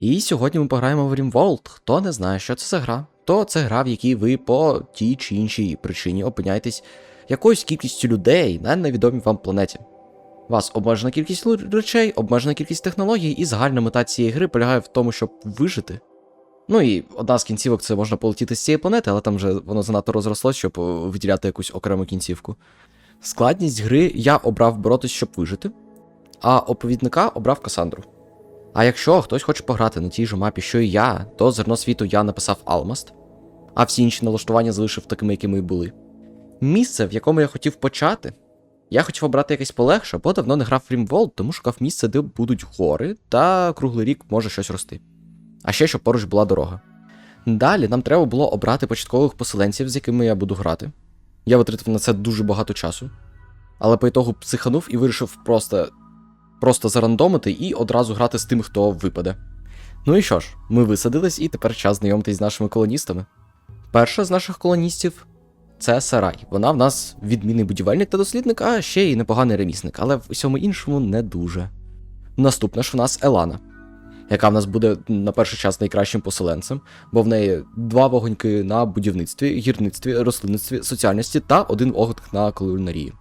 І сьогодні ми пограємо в RimWorld. Хто не знає, що це за гра, то це гра, в якій ви по тій чи іншій причині опиняєтесь якоюсь кількістю людей на невідомій вам планеті. Вас обмежена кількість речей, обмежена кількість технологій, і загальна мета цієї гри полягає в тому, щоб вижити. Ну і одна з кінцівок це можна полетіти з цієї планети, але там вже воно занадто розрослось, щоб виділяти якусь окрему кінцівку. Складність гри я обрав боротись, щоб вижити, а оповідника обрав Касандру. А якщо хтось хоче пограти на тій же мапі, що і я, то зерно світу я написав Алмаст, а всі інші налаштування залишив такими, якими і були. Місце, в якому я хотів почати, я хотів обрати якесь полегше, бо давно не грав в RimWorld, тому шукав місце, де будуть гори, та круглий рік може щось рости. А ще щоб поруч була дорога. Далі нам треба було обрати початкових поселенців, з якими я буду грати. Я витратив на це дуже багато часу. Але по ітогу психанув і вирішив просто, просто зарандомити і одразу грати з тим, хто випаде. Ну і що ж, ми висадились, і тепер час знайомитись з нашими колоністами. Перша з наших колоністів це Сарай. Вона в нас відмінний будівельник та дослідник, а ще й непоганий ремісник, але в усьому іншому не дуже. Наступна ж в нас Елана, яка в нас буде на перший час найкращим поселенцем, бо в неї два вогоньки на будівництві, гірництві, рослинництві, соціальності та один вогонь на кулінарії.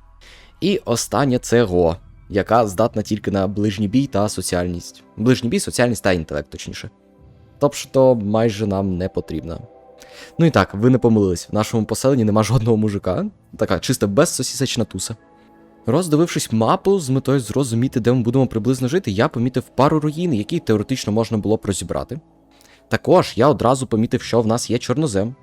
І остання це Го, яка здатна тільки на ближній бій та соціальність. Ближній бій, соціальність та інтелект, точніше. Тобто майже нам не потрібна. Ну і так, ви не помилились, в нашому поселенні нема жодного мужика, така чисто безсосісечна туса. Роздивившись мапу з метою зрозуміти, де ми будемо приблизно жити, я помітив пару руїн, які теоретично можна було б розібрати. Також я одразу помітив, що в нас є чорнозем,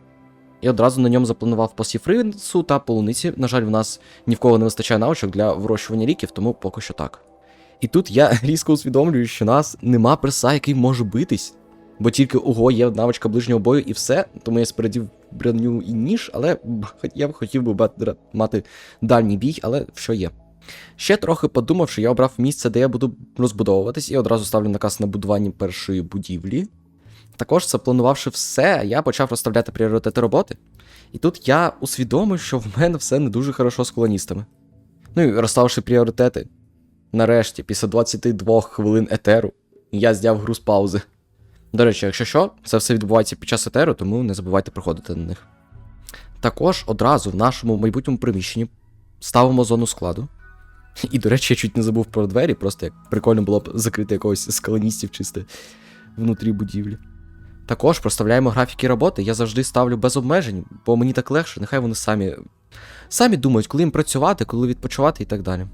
і одразу на ньому запланував посів рису та полуниці. На жаль, в нас ні в кого не вистачає навичок для вирощування ліків, тому поки що так. І тут я різко усвідомлюю, що нас нема преса, який може битись, бо тільки ого є навичка ближнього бою і все, тому я спередів броню і ніж, але я б хотів би мати дальній бій, але що є. Ще трохи подумавши, я обрав місце, де я буду розбудовуватись, і одразу ставлю наказ на будування першої будівлі. Також, запланувавши все, я почав розставляти пріоритети роботи. І тут я усвідомив, що в мене все не дуже хорошо з колоністами. Ну і розставивши пріоритети. Нарешті, після 22 хвилин етеру, я зняв гру з паузи. До речі, якщо що, це все відбувається під час етеру, тому не забувайте приходити на них. Також одразу в нашому майбутньому приміщенні ставимо зону складу. І, до речі, я чуть не забув про двері, просто як прикольно було б закрити якогось з колоністів чисто внутрі будівлі. Також проставляємо графіки роботи, я завжди ставлю без обмежень, бо мені так легше, нехай вони самі, самі думають, коли їм працювати, коли відпочивати і так далі.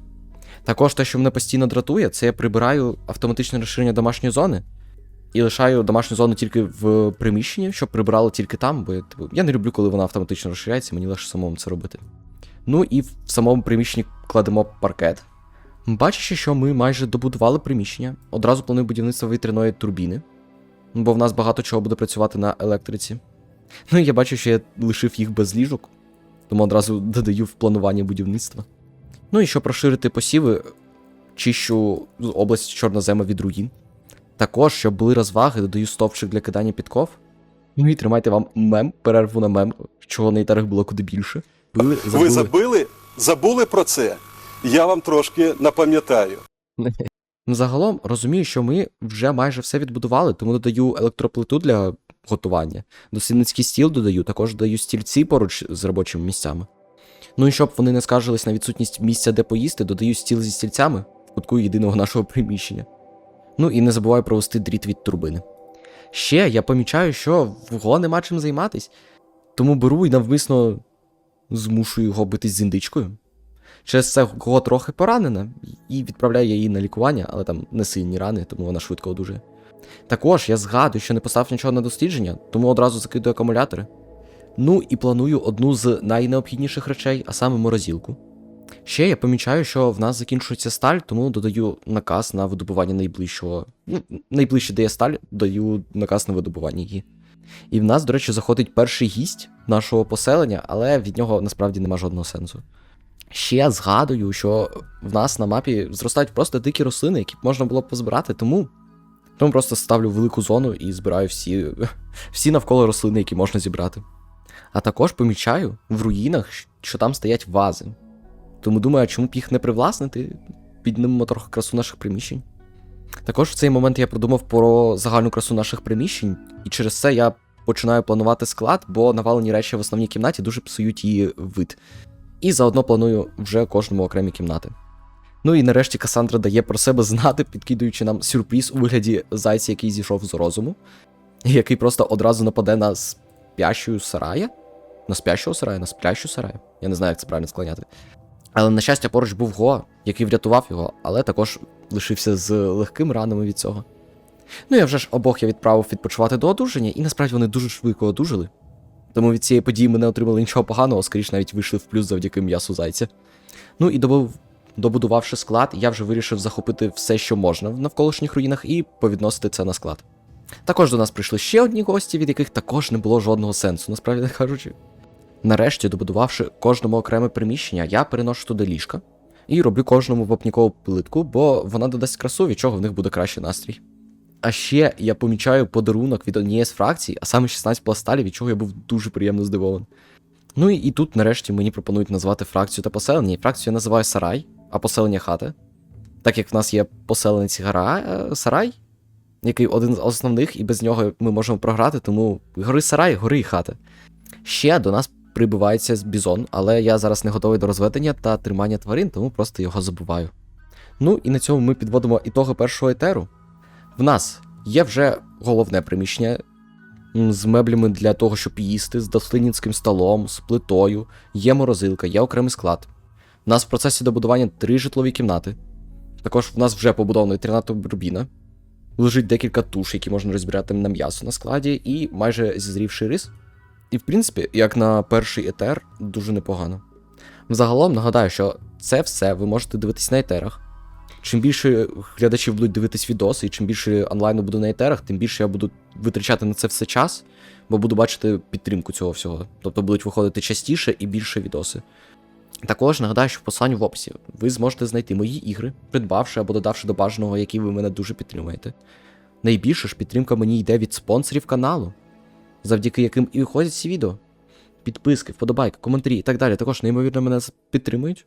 Також те, що мене постійно дратує, це я прибираю автоматичне розширення домашньої зони і лишаю домашню зону тільки в приміщенні, щоб прибирало тільки там, бо я, типу, я не люблю, коли вона автоматично розширяється, мені легше самому це робити. Ну і в самому приміщенні кладемо паркет. Бачачи, що ми майже добудували приміщення, одразу планую будівництво вітряної турбіни, бо в нас багато чого буде працювати на електриці. Ну і я бачу, що я лишив їх без ліжок, тому одразу додаю в планування будівництва. Ну і щоб розширити посіви, чищу область чорнозема від руїн. Також, щоб були розваги, додаю стовпчик для кидання підков. Ну і тримайте вам мем, перерву на мем, чого на гітарах було куди більше. Були, Ви забили? Забули про це? Я вам трошки напам'ятаю. Ну, Загалом розумію, що ми вже майже все відбудували, тому додаю електроплиту для готування. Дослідницький стіл додаю, також додаю стільці поруч з робочими місцями. Ну і щоб вони не скаржились на відсутність місця, де поїсти, додаю стіл зі стільцями в кутку єдиного нашого приміщення. Ну і не забуваю провести дріт від турбини. Ще я помічаю, що в Го нема чим займатись, тому беру і навмисно змушую його битись з індичкою. Через це Го трохи поранена, і відправляю її на лікування, але там не сильні рани, тому вона швидко одужує. Також я згадую, що не поставив нічого на дослідження, тому одразу закидую акумулятори. Ну і планую одну з найнеобхідніших речей, а саме морозилку. Ще я помічаю, що в нас закінчується сталь, тому додаю наказ на видобування найближчого. Ну, найближче, де є сталь, даю наказ на видобування її. І в нас, до речі, заходить перший гість нашого поселення, але від нього насправді нема жодного сенсу. Ще я згадую, що в нас на мапі зростають просто дикі рослини, які б можна було б позбирати, тому. Тому просто ставлю велику зону і збираю всі, всі навколо рослини, які можна зібрати. А також помічаю в руїнах, що там стоять вази. Тому думаю, чому б їх не привласнити, піднімемо трохи красу наших приміщень. Також в цей момент я продумав про загальну красу наших приміщень, і через це я починаю планувати склад, бо навалені речі в основній кімнаті дуже псують її вид. І заодно планую вже кожному окремі кімнати. Ну і нарешті Касандра дає про себе знати, підкидуючи нам сюрприз у вигляді зайця, який зійшов з розуму, який просто одразу нападе на спящу сарая. На спящого сарая, на сплящу сарая. Я не знаю, як це правильно склоняти. Але, на щастя, поруч був Го, який врятував його, але також лишився з легкими ранами від цього. Ну я вже ж обох я відправив відпочивати до одужання, і насправді вони дуже швидко одужали. Тому від цієї події ми не отримали нічого поганого, скоріш навіть вийшли в плюс завдяки м'ясу зайця. Ну і добув, добудувавши склад, я вже вирішив захопити все, що можна в навколишніх руїнах, і повідносити це на склад. Також до нас прийшли ще одні гості, від яких також не було жодного сенсу, насправді кажучи. Нарешті, добудувавши кожному окреме приміщення, я переношу туди ліжка і роблю кожному вапнікову плитку, бо вона додасть красу, від чого в них буде кращий настрій. А ще я помічаю подарунок від однієї з фракцій, а саме 16 пласталів, від чого я був дуже приємно здивований. Ну і, і тут, нарешті, мені пропонують назвати фракцію та поселення. І фракцію я називаю Сарай, а поселення хата. Так як в нас є поселенець гора е, Сарай, який один з основних, і без нього ми можемо програти, тому гори Сарай, гори і хата. Ще до нас прибивається бізон, але я зараз не готовий до розведення та тримання тварин, тому просто його забуваю. Ну і на цьому ми підводимо ітоги першого етеру. В нас є вже головне приміщення з меблями для того, щоб їсти, з дослідницьким столом, з плитою, є морозилка, є окремий склад. У нас в процесі добудування три житлові кімнати. Також в нас вже побудовано 13 бурбіна. Лежить декілька туш, які можна розбирати на м'ясо на складі, і майже зізрівший рис. І, в принципі, як на перший етер, дуже непогано. Взагалом нагадаю, що це все ви можете дивитись на етерах. Чим більше глядачів будуть дивитись відоси, і чим більше онлайну буде на етерах, тим більше я буду витрачати на це все час, бо буду бачити підтримку цього всього. Тобто будуть виходити частіше і більше відоси. Також нагадаю, що в посиланні в описі ви зможете знайти мої ігри, придбавши або додавши до бажаного, який ви мене дуже підтримуєте. Найбільше ж підтримка мені йде від спонсорів каналу, завдяки яким і виходять ці відео. Підписки, вподобайки, коментарі і так далі також неймовірно мене підтримують.